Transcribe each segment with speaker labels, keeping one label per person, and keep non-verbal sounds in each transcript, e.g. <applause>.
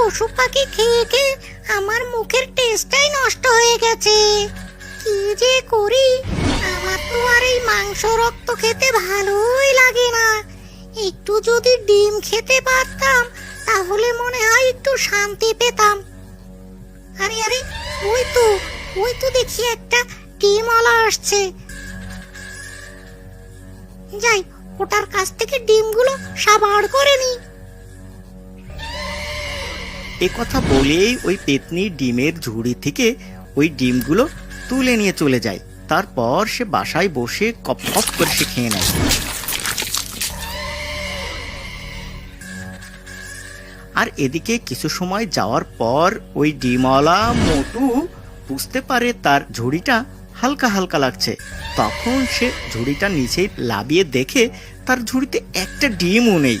Speaker 1: পশু পাখি খেয়ে খেয়ে আমার মুখের টেস্টটাই নষ্ট হয়ে গেছে। কি যে করি? আমার তো আর এই মাংস রক্ত খেতে ভালোই লাগে না। একটু যদি ডিম খেতে পারতাম, তাহলে মনে হয় একটু শান্তি পেতাম। আরে আরে, ওই তো ওই তো দেখি একটা ডিমওয়ালা আসছে। যাই, ওটার কাছ থেকে ডিমগুলো সাবাড় করে নি
Speaker 2: এ কথা বলেই ওই পেতনি ডিমের ঝুড়ি থেকে ওই ডিমগুলো তুলে নিয়ে চলে যায়। তারপর সে বাসায় বসে কপ কপ করে সে খেয়ে নেয়। আর এদিকে কিছু সময় যাওয়ার পর ওই ডিমওয়ালা মোটু বুঝতে পারে তার ঝুড়িটা হালকা হালকা লাগছে। তখন সে ঝুড়িটা নিচেই লাবিয়ে দেখে তার ঝুড়িতে একটা ডিমও নেই।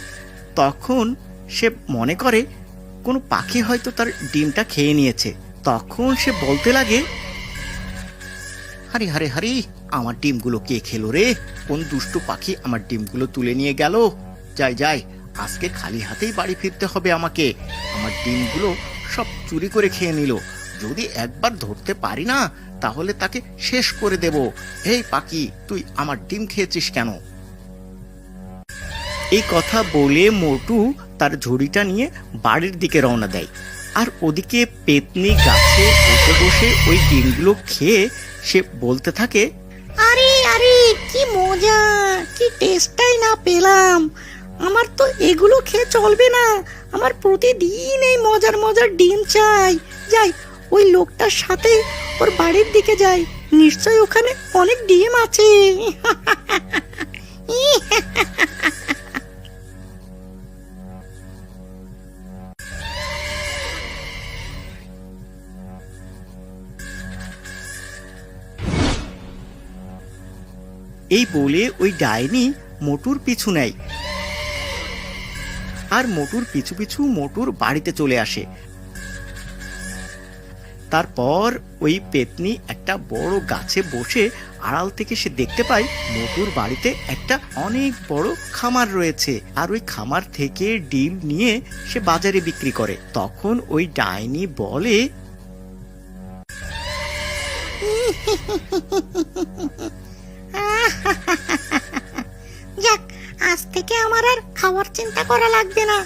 Speaker 2: তখন সে মনে করে কোনো পাখি হয়তো তার ডিমটা খেয়ে নিয়েছে। তখন সে বলতে লাগে, হারি, হারে, হারি, আমার ডিমগুলো কে খেলো রে? কোন দুষ্টু পাখি আমার ডিমগুলো তুলে নিয়ে গেল? যাই যাই, আজকে খালি হাতেই বাড়ি ফিরতে হবে আমাকে। আমার ডিমগুলো সব চুরি করে খেয়ে নিল। যদি একবার ধরতে পারি না, তাহলে তাকে শেষ করে দেব। এই পাখি, তুই আমার ডিম খেয়েছিস কেন? এই কথা বলে মোটু তার ঝুড়িটা নিয়ে বাড়ির দিকে রওনা দেয়। আর ওদিকে পেতনি গাছে বসে বসে ওই ডিমগুলো খেয়ে সে বলতে থাকে,
Speaker 1: আরে আরে, কি মজা, কি টেস্টটাই না পেলাম। আমার তো এগুলো খেয়ে চলবে না। আমার প্রতিদিন এই মজার মজার ডিম চাই। যাই, ওই লোকটার সাথে ওর বাড়ির দিকে যাই। নিশ্চয় ওখানে অনেক ডিম আছে। <laughs>
Speaker 2: এই বলে ওই ডাইনি মোটুর পিছু নেয়। আর মোটুর পিছু পিছু মোটুর বাড়িতে চলে আসে। তারপর ওই পেতনি একটা বড় গাছে বসে আড়াল থেকে সে দেখতে পায় মোটুর বাড়িতে একটা অনেক বড় খামার রয়েছে। আর ওই খামার থেকে ডিম নিয়ে সে বাজারে বিক্রি করে। তখন ওই ডাইনি বলে <laughs>
Speaker 1: থেকে আমার আর খাওয়ার চিন্তা করা লাগবে না।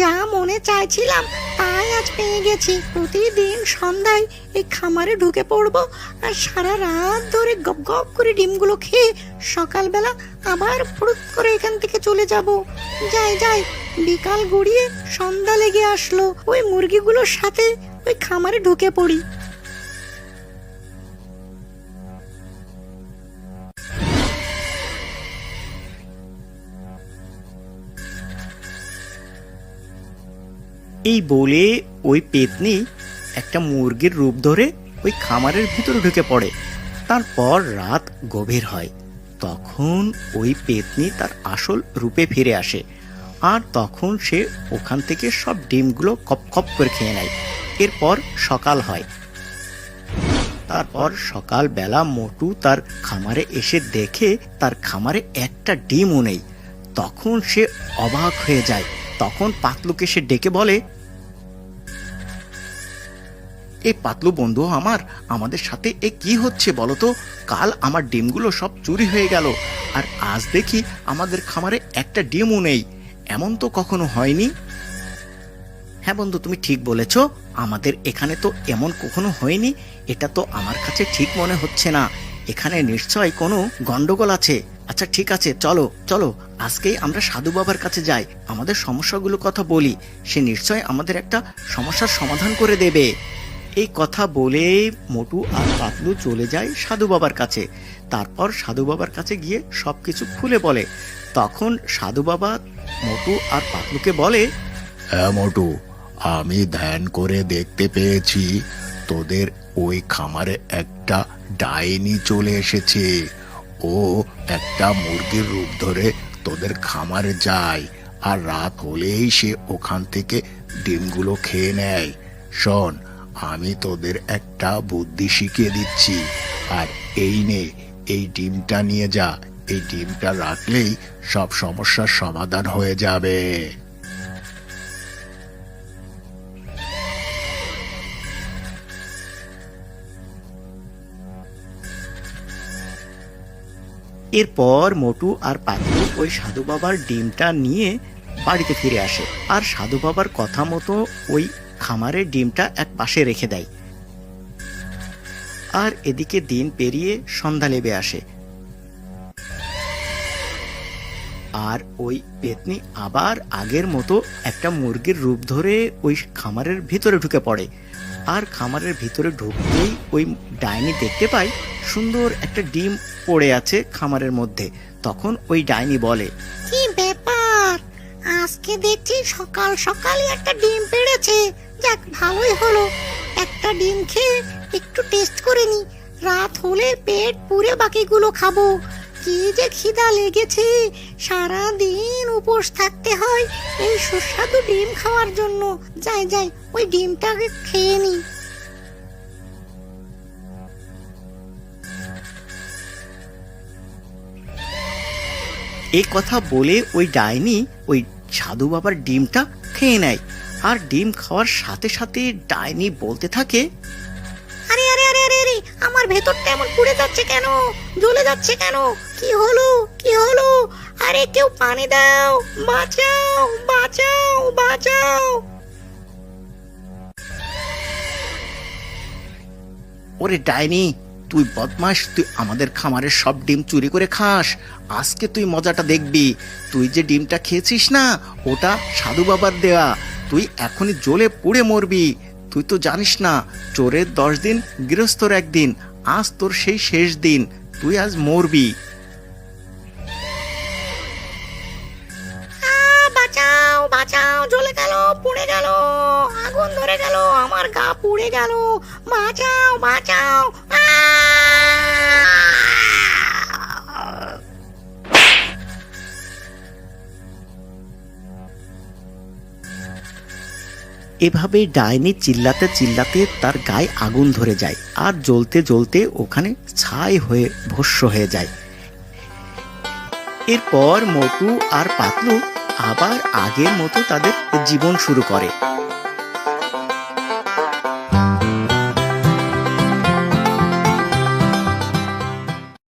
Speaker 1: যা মনে চাইছিলাম, তাই আজ পেয়ে গেছি। প্রতিদিন সন্ধ্যায় এই খামারে ঢুকে পড়ব আর সারা রাত ধরে গপ গপ করে ডিমগুলো খেয়ে সকালবেলা আবার ফুরুত করে এখান থেকে চলে যাব। যাই যাই, বিকাল গড়িয়ে সন্ধ্যা লেগে আসলো। ওই মুরগিগুলোর সাথে ওই খামারে ঢুকে পড়ি।
Speaker 2: এই বলে ওই পেতনি একটা মুরগির রূপ ধরে ওই খামারের ভিতরে ঢুকে পড়ে। তারপর রাত গভীর হয়। তখন ওই পেতনি তার আসল রূপে ফিরে আসে আর তখন সে ওখান থেকে সব ডিমগুলো কপ কপ করে খেয়ে নেয়। এরপর সকাল হয়। তারপর সকাল বেলা মোটু তার খামারে এসে দেখে তার খামারে একটা ডিমও নেই। তখন সে অবাক হয়ে যায়। তখন পাতলুকে সে ডেকে বলে এই পাতলু বন্ধু আমার, আমাদের সাথে এ কি হচ্ছে বলো তো কাল আমার ডিমগুলো সব চুরি হয়ে গেল, আর আজ দেখি আমাদের খামারে একটা ডিমও নেই। এমন তো কখনো হয়নি। হ্যাঁ বন্ধু, তুমি ঠিক বলেছ, আমাদের এখানে তো এমন কখনো হয়নি, এটা তো আমার কাছে ঠিক মনে হচ্ছে না। এখানে নিশ্চয় কোনো গন্ডগোল আছে। আচ্ছা ঠিক আছে, চলো চলো, আজকেই আমরা সাধু বাবার কাছে যাই, আমাদের সমস্যাগুলো কথা বলি, সে নিশ্চয় আমাদের একটা সমস্যার সমাধান করে দেবে। এই কথা বলে মোটু আর পাতলু চলে যায় সাধু বাবার কাছে। তারপর সাধু বাবার কাছে গিয়ে সবকিছু খুলে বলে। তখন সাধু বাবা মোটু আর পাতলুকে বলে
Speaker 3: হ্যাঁ মোটু, আমি ধ্যান করে দেখতে পেয়েছি। তোদের ওই খামারে একটা ডাইনি চলে এসেছে। ও একটা মুরগির রূপ ধরে তোদের খামারে যায় আর রাত হলেই সে ওখান থেকে ডিমগুলো খেয়ে নেয়। শোন আমি তোদের একটা বুদ্ধি শিখিয়ে দিচ্ছি। আর এই নে, এই ডিমটা নিয়ে যা। এই ডিমটা রাখলেই সব সমস্যার সমাধান হয়ে যাবে।
Speaker 2: এরপর মোটু আর পাখি ওই সাধু বাবার ডিমটা নিয়ে বাড়িতে ফিরে আসে। আর সাধু বাবার কথা মতো ওই খামারের ডিমটা এক পাশে রেখে দেয়। আর এদিকে দিন পেরিয়ে সন্ধ্যা লেবে আসে। আর ওই পেতনি আবার আগের মতো একটা মুরগির রূপ ধরে ওই খামারের ভিতরে ঢুকে পড়ে। আর খামারের ভিতরে ঢুকতেই ওই ডাইনি দেখতে পায় সুন্দর একটা ডিম পড়ে আছে খামারের মধ্যে। তখন ওই ডাইনি বলে,
Speaker 1: কি আজকে দেখছি সকাল সকালই একটা ডিম পেড়েছে। যাক, ভালোই হলো। একটা ডিম খেয়ে একটু টেস্ট করে নি। রাত হলে পেট পুরে বাকিগুলো খাব। কি যে খিদা লেগেছে। সারা দিন উপোস থাকতে হয় এই সুস্বাদু ডিম খাওয়ার জন্য। যাই যাই, ওই ডিমটাকে খেয়ে নি।
Speaker 2: এই কথা বলে ওই ডাইনি ওই সাধু বাবার ডিমটা খেয়ে নেয়। আর ডিম খাওয়ার সাথে সাথে ডাইনি বলতে থাকে
Speaker 1: আরে আরে আরে আরে আরে আমার ভেতরটা এমন পুড়ে যাচ্ছে কেন? জ্বলে যাচ্ছে কেন? কি হলো? কি হলো? আরে কেউ পানি দাও বাঁচাও বাঁচাও বাঁচাও।
Speaker 2: ওরে ডাইনি তুই বদমাস তুই আমাদের খামারের সব ডিম চুরি করে খাস। আজকে তুই মজাটা দেখবি। তুই যে ডিমটা খেয়েছিস না, ওটা সাধু বাবার দেয়া। তুই এখনই জ্বলে পুড়ে মরবি। তুই তো জানিস না, চোরের দশ দিন, গৃহস্থর একদিন, আজ তোর সেই শেষ দিন। তুই আজ মরবি।
Speaker 1: বাঁচাও বাঁচাও, জ্বলে গেল, পুড়ে গেল, আগুন ধরে গেল, আমার গা পুড়ে গেল। বাঁচাও বাঁচাও
Speaker 2: এভাবে ডাইনি চিল্লাতে চিল্লাতে তার গায়ে আগুন ধরে যায় আর জ্বলতে জ্বলতে ওখানে ছাই হয়ে ভস্য হয়ে যায়। এরপর মটু আর পাতলু আবার আগের মতো তাদের জীবন শুরু করে।